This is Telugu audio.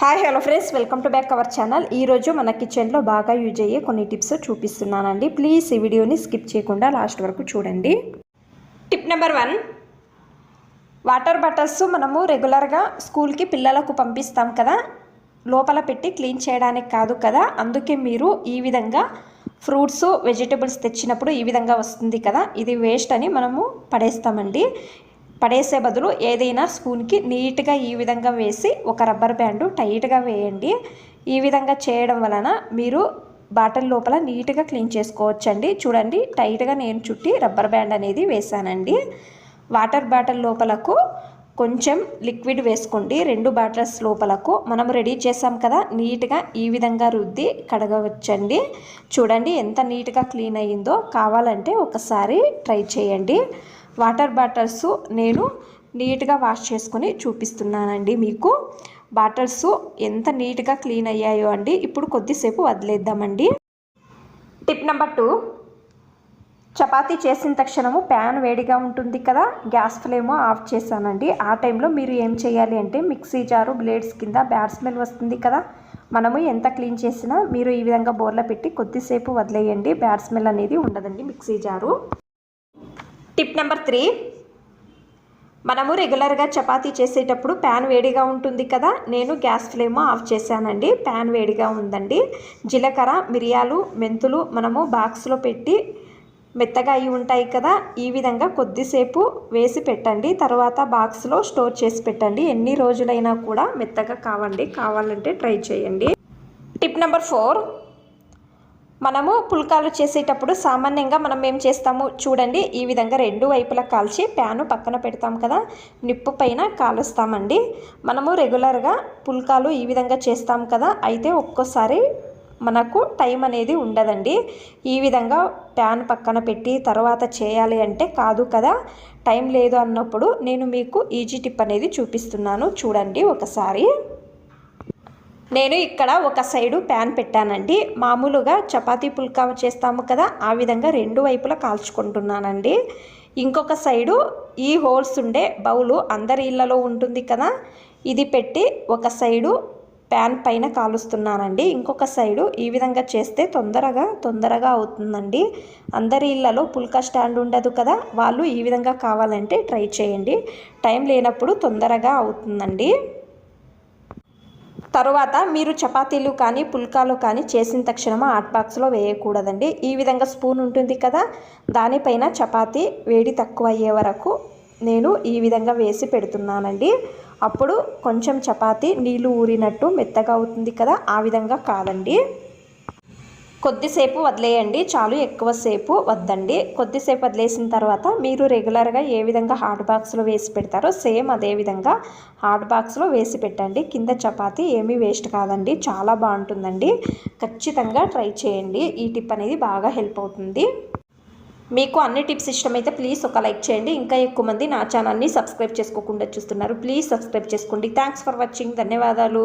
Hi hello friends. Welcome to back our channel. ఈరోజు మన కిచెన్లో బాగా యూజ్ అయ్యే కొన్ని టిప్స్ చూపిస్తున్నానండి. ప్లీజ్ ఈ వీడియోని స్కిప్ చేయకుండా లాస్ట్ వరకు చూడండి. Tip number one. Water bottles మనము రెగ్యులర్గా స్కూల్కి పిల్లలకు పంపిస్తాం కదా. లోపల పెట్టి క్లీన్ చేయడానికి కాదు కదా. అందుకే మీరు ఈ విధంగా ఫ్రూట్స్ వెజిటబుల్స్ తెచ్చినప్పుడు ఈ విధంగా వస్తుంది కదా. ఇది వేస్ట్ అని మనము పడేస్తామండి. పడేసే బదులు ఏదైనా స్పూన్కి నీట్గా ఈ విధంగా వేసి ఒక రబ్బర్ బ్యాండ్ టైట్గా వేయండి. ఈ విధంగా చేయడం వలన మీరు బాటిల్ లోపల నీట్గా క్లీన్ చేసుకోవచ్చండి. చూడండి టైట్గా నేను చుట్టి రబ్బర్ బ్యాండ్ అనేది వేసానండి వాటర్ బాటిల్ లోపలకు కొంచెం లిక్విడ్ వేసుకోండి. రెండు బాటిల్స్ లోపలకు మనం రెడీ చేసాం కదా నీట్గా ఈ విధంగా రుద్ది కడగవచ్చండి. చూడండి ఎంత నీట్గా క్లీన్ అయ్యిందో కావాలంటే ఒకసారి ట్రై చేయండి. వాటర్ బాటిల్స్ నేను నీట్గా వాష్ చేసుకొని చూపిస్తున్నానండి మీకు. బాటిల్స్ ఎంత నీట్గా క్లీన్ అయ్యాయో అండి. ఇప్పుడు కొద్దిసేపు వదిలేద్దామండి. Tip number two. చపాతీ చేసిన తక్షణము ప్యాన్ వేడిగా ఉంటుంది కదా. గ్యాస్ ఫ్లేమ్ ఆఫ్ చేశానండి. ఆ టైంలో మీరు ఏం చేయాలి అంటే మిక్సీ జారు బ్లేడ్స్ కింద బ్యాడ్ స్మెల్ వస్తుంది కదా. మనము ఎంత క్లీన్ చేసినా మీరు ఈ విధంగా బోర్లో పెట్టి కొద్దిసేపు వదిలేయండి. బ్యాడ్ స్మెల్ అనేది ఉండదండి mixie jar. Tip number three మనము రెగ్యులర్గా చపాతీ చేసేటప్పుడు ప్యాన్ వేడిగా ఉంటుంది కదా? నేను గ్యాస్ ఫ్లేమ్ ఆఫ్ చేశానండి. ప్యాన్ వేడిగా ఉందండి. జీలకర్ర మిరియాలు మెంతులు మనము బాక్స్లో పెట్టి మెత్తగా అయి ఉంటాయి కదా? ఈ విధంగా కొద్దిసేపు వేసి పెట్టండి. తర్వాత బాక్స్లో స్టోర్ చేసి పెట్టండి. ఎన్ని రోజులైనా కూడా మెత్తగా కావండి. కావాలంటే ట్రై చేయండి. టిప్ నెంబర్ ఫోర్ మనము పుల్కాలు చేసేటప్పుడు సామాన్యంగా మనం ఏం చేస్తాము? చూడండి ఈ విధంగా రెండు వైపులా కాల్చి ప్యాను పక్కన పెడతాం కదా? నిప్పు పైన కాలుస్తామండి. మనము రెగ్యులర్గా పుల్కాలు ఈ విధంగా చేస్తాం కదా? అయితే ఒక్కోసారి మనకు టైం అనేది ఉండదండి. ఈ విధంగా ప్యాన్ పక్కన పెట్టి తర్వాత చేయాలి అంటే కాదు కదా? టైం లేదు అన్నప్పుడు నేను మీకు ఈజీ టిప్ అనేది చూపిస్తున్నాను. చూడండి ఒకసారి. నేను ఇక్కడ ఒక సైడు ప్యాన్ పెట్టానండి. మామూలుగా చపాతీ పుల్కా చేస్తాము కదా ఆ విధంగా రెండు వైపులా కాల్చుకుంటున్నానండి. ఇంకొక సైడు ఈ హోల్స్ ఉండే బౌలు అందరి ఇళ్ళలో ఉంటుంది కదా ఇది పెట్టి ఒక సైడు ప్యాన్ పైన కాలుస్తున్నానండి. ఇంకొక సైడు ఈ విధంగా చేస్తే తొందరగా తొందరగా అవుతుందండి. అందరి ఇళ్ళలో పుల్కా స్టాండ్ ఉండదు కదా వాళ్ళు ఈ విధంగా కావాలంటే ట్రై చేయండి. టైం లేనప్పుడు తొందరగా అవుతుందండి. తరువాత మీరు చపాతీలు కానీ పుల్కాలు కానీ చేసిన తక్షణం హాట్ బాక్స్లో వేయకూడదండి. ఈ విధంగా స్పూన్ ఉంటుంది కదా దానిపైన చపాతీ వేడి తక్కువ అయ్యే వరకు నేను ఈ విధంగా వేసి పెడుతున్నానండి. అప్పుడు కొంచెం చపాతీ నీళ్ళు ఊరినట్టు మెత్తగా అవుతుంది కదా ఆ విధంగా కాదండి. కొద్దిసేపు వదిలేయండి చాలు ఎక్కువసేపు వద్దండి. కొద్దిసేపు వదిలేసిన తర్వాత మీరు రెగ్యులర్గా ఏ విధంగా హాట్ బాక్స్లో వేసి పెడతారో సేమ్ అదే విధంగా హాట్ బాక్స్లో వేసి పెట్టండి. కింద చపాతి ఏమీ వేస్ట్ కాదండి చాలా బాగుంటుందండి. ఖచ్చితంగా ట్రై చేయండి ఈ టిప్ అనేది బాగా హెల్ప్ అవుతుంది. మీకు అన్ని టిప్స్ ఇష్టమైతే ప్లీజ్ ఒక లైక్ చేయండి. ఇంకా ఎక్కువ మంది నా ఛానల్ని సబ్స్క్రైబ్ చేసుకోకుండా చూస్తున్నారు. ప్లీజ్ సబ్స్క్రైబ్ చేసుకోండి. Thanks for watching. ధన్యవాదాలు.